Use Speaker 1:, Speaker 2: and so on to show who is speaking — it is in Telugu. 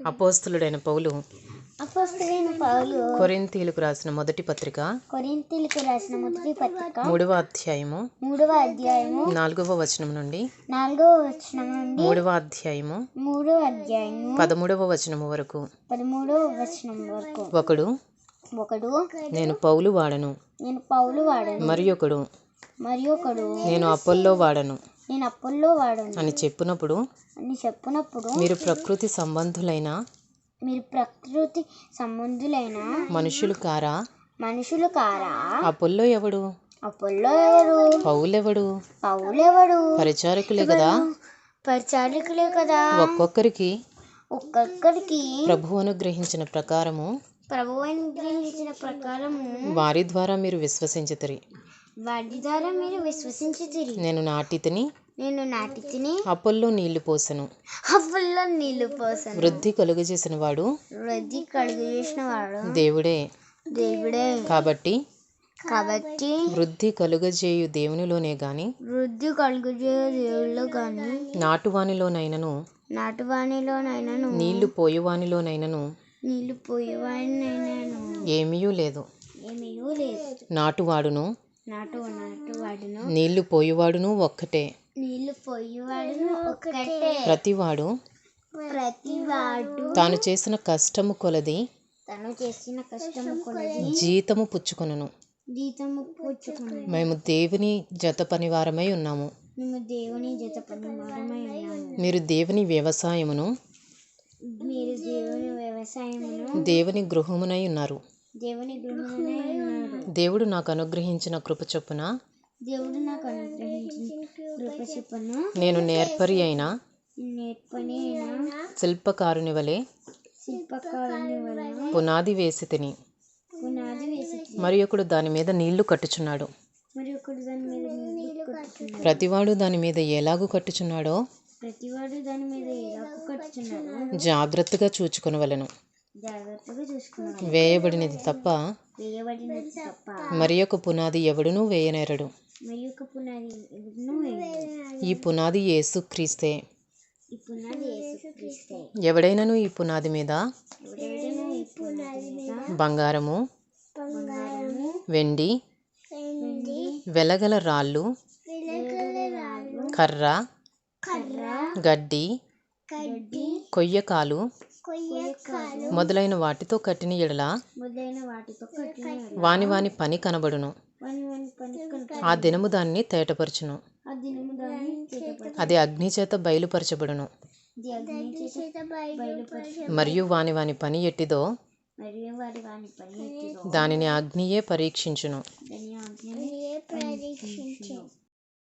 Speaker 1: అపోస్తులుడైన పౌలు
Speaker 2: అపోస్తలైన పౌలు
Speaker 1: కొరింథీలకు రాసిన మొదటి పత్రిక
Speaker 2: కొరింథీలకు రాసిన మొదటి పత్రిక
Speaker 1: మూడవ అధ్యాయము
Speaker 2: మూడవ అధ్యాయము
Speaker 1: నాలుగవ వచనం నుండి
Speaker 2: నాలుగవ వచనం నుండి
Speaker 1: మూడవ అధ్యాయము
Speaker 2: మూడవ అధ్యాయము
Speaker 1: పదమూడవ వచనము వరకు.
Speaker 2: పదమూడవ వచనం వరకు.
Speaker 1: ఒకడు
Speaker 2: ఒకడు
Speaker 1: నేను పౌలు వాడను.
Speaker 2: నేను పౌలు వాడను.
Speaker 1: మరి ఒకడు
Speaker 2: మరి ఒకడు
Speaker 1: నేను అప్పల్లో వాడను.
Speaker 2: నేను అప్పుల్లో వాడను
Speaker 1: అని చెప్పినప్పుడు
Speaker 2: అని చెప్పినప్పుడు
Speaker 1: మీరు ప్రకృతి సంబంధులైన
Speaker 2: మీరు ప్రకృతి సంబంధులైన
Speaker 1: మనుషులు కారా?
Speaker 2: మనుషులు కారా?
Speaker 1: అప్పుల్లో ఎవడు?
Speaker 2: అప్పుల్లో ఎవరు
Speaker 1: పౌలెవడు?
Speaker 2: పౌలెవడు?
Speaker 1: పరిచారకులే కదా?
Speaker 2: పరిచారికులే కదా?
Speaker 1: ఒక్కొక్కరికి
Speaker 2: ఒక్కొక్కరికి
Speaker 1: ప్రభు అనుగ్రహించిన ప్రకారము
Speaker 2: ప్రభువు అనుగ్రహించిన ప్రకారము
Speaker 1: వారి ద్వారా మీరు విశ్వసించుతరి.
Speaker 2: వాటి ద్వారా మీరు విశ్వసించి తిరిగి
Speaker 1: నేను నాటితిని
Speaker 2: నేను నాటి తిని
Speaker 1: అప్పుల్లో నీళ్ళు పోసెను.
Speaker 2: హవ్వుల్లో నీళ్ళు పోసాను.
Speaker 1: వృద్ధి కలుగజేసిన వాడు
Speaker 2: వృద్ధి కలుగు చేసిన వాడు
Speaker 1: దేవుడే.
Speaker 2: దేవుడే.
Speaker 1: కాబట్టి
Speaker 2: కాబట్టి
Speaker 1: వృద్ధి కలుగజేయు దేవునిలోనే గాని
Speaker 2: వృద్ధి కలుగు దేవుళ్ళు కానీ
Speaker 1: నాటువానిలోనైనను
Speaker 2: నాటువానిలోనైనాను
Speaker 1: నీళ్ళు పోయువానిలోనైనను
Speaker 2: నీళ్ళు పోయేవాడినైనాను
Speaker 1: ఏమీయూ లేదు.
Speaker 2: ఏమీ లేదు.
Speaker 1: నాటువాడును
Speaker 2: నాటు నాటువాడును
Speaker 1: నీళ్ళు పోయువాడును ఒక్కటే.
Speaker 2: నీళ్ళు పోయేవాడును ఒక్కటే.
Speaker 1: ప్రతివాడు?
Speaker 2: ప్రతివాడు.
Speaker 1: తాను చేసిన కష్టము కొలది.
Speaker 2: తను చేసిన కష్టము కొలది.
Speaker 1: జీతము పుచ్చుకొనను.
Speaker 2: జీతము పుచ్చుకుని
Speaker 1: మేము దేవుని జత పనివారమై ఉన్నాము.
Speaker 2: మేము దేవుని జత పనివారమై ఉన్నాము.
Speaker 1: మీరు దేవుని వ్యవసాయమును
Speaker 2: మీరు దేవుని వ్యవసాయమును
Speaker 1: దేవుని గృహమునై ఉన్నారు.
Speaker 2: దేవుని
Speaker 1: దేవుడు నాకు అనుగ్రహించిన కృప చొప్పున
Speaker 2: దేవుడు నాకు అనుగ్రహించిన కృప చొప్పున
Speaker 1: నేను నేర్పరి అయిన
Speaker 2: నేర్పని
Speaker 1: శిల్పకారుని వలె
Speaker 2: శిల్పకారుని వలన
Speaker 1: పునాది వేసి తిని
Speaker 2: పునాది వేసి
Speaker 1: మరి ఒకడు దాని మీద నీళ్ళు కట్టుచున్నాడు.
Speaker 2: మరి ఒకడు దాని మీద నీళ్ళు కట్టుచున్నాడు.
Speaker 1: ప్రతివాడు దాని మీద ఎలాగు కట్టుచున్నాడో
Speaker 2: ప్రతివాడు దాని మీద ఎలా కట్టుచున్నాడు?
Speaker 1: జాగ్రత్తగా చూచుకొనవలెను.
Speaker 2: జాగ్రత్తగా చూసుకున్నాడు
Speaker 1: వేయబడినది తప్ప
Speaker 2: వేయబడినది తప్ప
Speaker 1: మరి ఒక పునాది ఎవడునూ వేయనేరడు.
Speaker 2: మరి పునాది
Speaker 1: ఈ పునాది యేసు క్రీస్తే.
Speaker 2: ఈ పునాది యేసుక్రీస్తే
Speaker 1: ఎవడైనను ఈ పునాది మీద?
Speaker 2: ఎవడైనా ఈ పునాది మీద?
Speaker 1: బంగారము
Speaker 2: బంగారము
Speaker 1: వెండి
Speaker 2: వెండి
Speaker 1: వెలగల రాళ్ళు
Speaker 2: రాళ్ళు
Speaker 1: కర్ర
Speaker 2: కర్ర
Speaker 1: గడ్డి కొయ్యకాలు మొదలైన వాటితో కట్టిన ఎడల వాని వాని పని కనబడును. ఆ దినము దాన్ని తేటపరచును. అది అగ్ని చేత బయలుపరచబడును. మరియు వాని
Speaker 2: వాని పని ఎట్టిదో
Speaker 1: దానిని అగ్నియే పరీక్షించును.